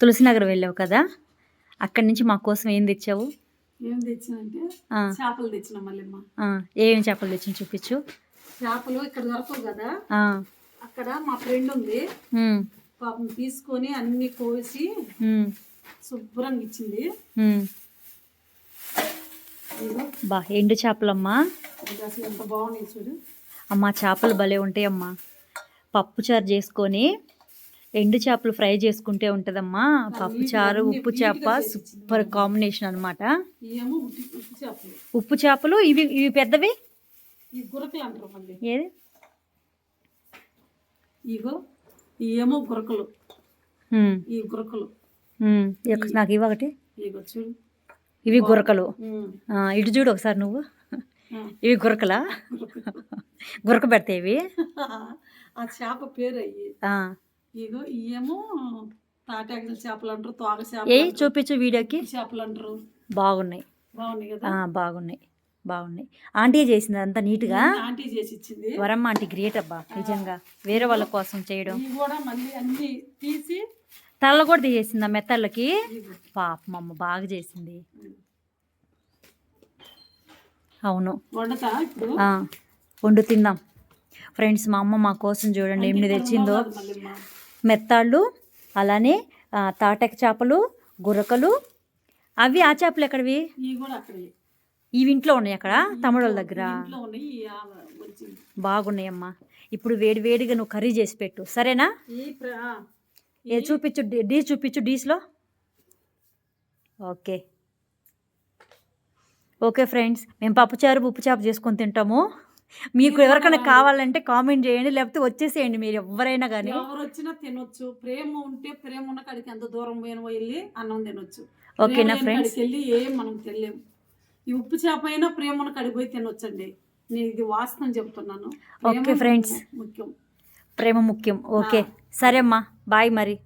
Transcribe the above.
తులసినగర్ వెళ్ళావు కదా? అక్కడి నుంచి మా కోసం ఏం తెచ్చావు? ఏం తెచ్చినంటే చేపలు తెచ్చిన ఏమేం చేపలు తెచ్చి చూపించు. చేపలు ఇక్కడ దొరకవు కదా? అక్కడ మా ఫ్రెండ్ ఉంది. పాపం తీసుకొని అన్ని కోసి శుభ్రంగా ఇచ్చింది. బా ఎండు చేపలమ్మా. అమ్మా చేపలు భలే ఉంటాయమ్మా. పప్పు చారు చేసుకొని ఎండు చేపలు ఫ్రై చేసుకుంటే ఉంటుందమ్మా. పప్పు చారు ఉప్పు చేప సూపర్ కాంబినేషన్ అనమాట ఉప్పు చేపలు ఇవి ఇవి పెద్దవి? ఏది? ఇగో ఏమో గురకలు. ఈ గురకలు. నాకు ఇవి ఒకటి. ఇవి గురకలు. ఇటు చూడు ఒకసారి నువ్వు. ఇవి గురకలా. గురక పెడతాయి ఇవి. ఆ చేప పేరు అయ్యి. ఇగో తాటాకుల చేపలు అంటారు తోక ఏ చేపలు అంటారు, చూపించు వీడియోకి. చేపలు అంటారు. బాగున్నాయి. బాగున్నాయి కదా? ఆ, బాగున్నాయి. బాగున్నాయి. ఆంటీ చేసింది అంతా నీట్గా? ఆంటీ చేసి ఇచ్చింది. వరమ్మ ఆంటీ గ్రేట్ అబ్బా నిజంగా. వేరే వాళ్ళ కోసం చేయడం. ఇవి కూడా మళ్ళీ అన్ని తీసి తల్ల కూడా తీసేసింది ఆ మెత్తళ్ళకి. పాపం అమ్మ బాగా చేసింది. అవును. వండతా ఇప్పుడు? ఆ, వండు తిందాం. ఫ్రెండ్స్ మా అమ్మ మా కోసం చూడండి ఎన్ని తెచ్చిందో. మళ్ళీ మా మెత్తాళ్ళు అలానే తాటక చేపలు గురకలు. అవి ఆ చేపలు ఎక్కడివి? ఇవి ఇంట్లో ఉన్నాయి అక్కడ తమిళ దగ్గర? బాగున్నాయమ్మా. ఇప్పుడు వేడి వేడిగా నువ్వు కర్రీ చేసి పెట్టు. సరేనా? ఏ చూపించు డీ- డీ చూపించు డీస్లో? ఓకే. ఓకే ఫ్రెండ్స్ మేము పప్పుచారు ఉప్పు చేప చేసుకొని తింటాము. మీకు ఎవరికైనా కావాలంటే కామెంట్ చేయండి లేకపోతే వచ్చేసేయండి మీరు ఎవరైనా కానీ ఎవరు వచ్చినా తినొచ్చు. ప్రేమ ఉంటే ప్రేమ ఉన్న కాడికి ఎంత దూరం పోయిన వెళ్ళి అన్నం తినొచ్చు. ఓకేనా ఫ్రెండ్స్. వెళ్ళి ఏం మనం తెలియము ఈ ఉప్పు చేప అయినా ప్రేమ ఉన్న కాడికి పోయి తినొచ్చండి. నేను ఇది వాస్తవం చెప్తున్నాను. Okay friends. ముఖ్యం. ప్రేమ ముఖ్యం. ఓకే. సరే అమ్మా. బాయ్ మరి.